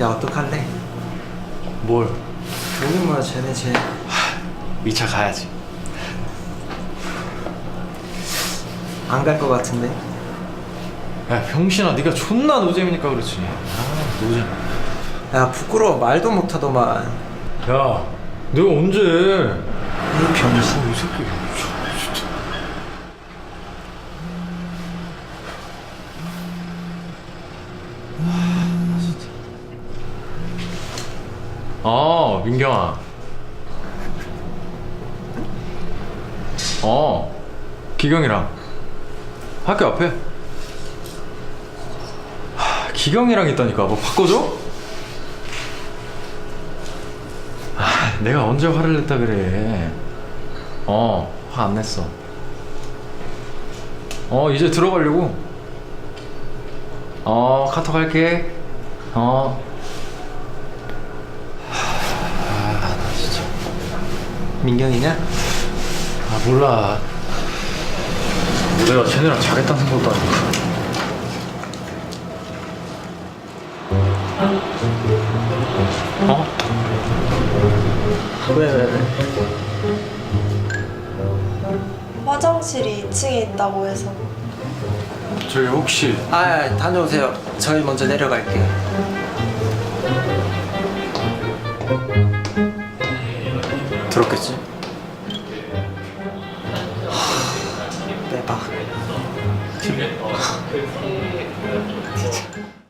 야 어떡할래? 뭘? 여기 뭐야 쟤네 쟤 2차 가야지. 안 갈 것 같은데 야 병신아 네가 존나 노잼이니까 그렇지. 아 노잼. 야 부끄러워 말도 못하더만 야 내가 언제? 이 병신 이 새끼. 어 민경아. 어 기경이랑 학교 앞에. 하, 기경이랑 있다니까 뭐 바꿔줘? 아, 내가 언제 화를 냈다 그래. 어, 화 안 냈어. 어, 이제 들어가려고. 어, 카톡 할게. 어. 아, 나 진짜. 민경이냐? 아, 몰라. 내가 쟤네랑 자겠다는 생각도 아니고. 어? 왜 왜 왜? 화장실이 2층에 있다고 해서 저기 혹시 아 다녀오세요 저희 먼저 내려갈게요 들었겠지? 하, 대박. 아, 진짜.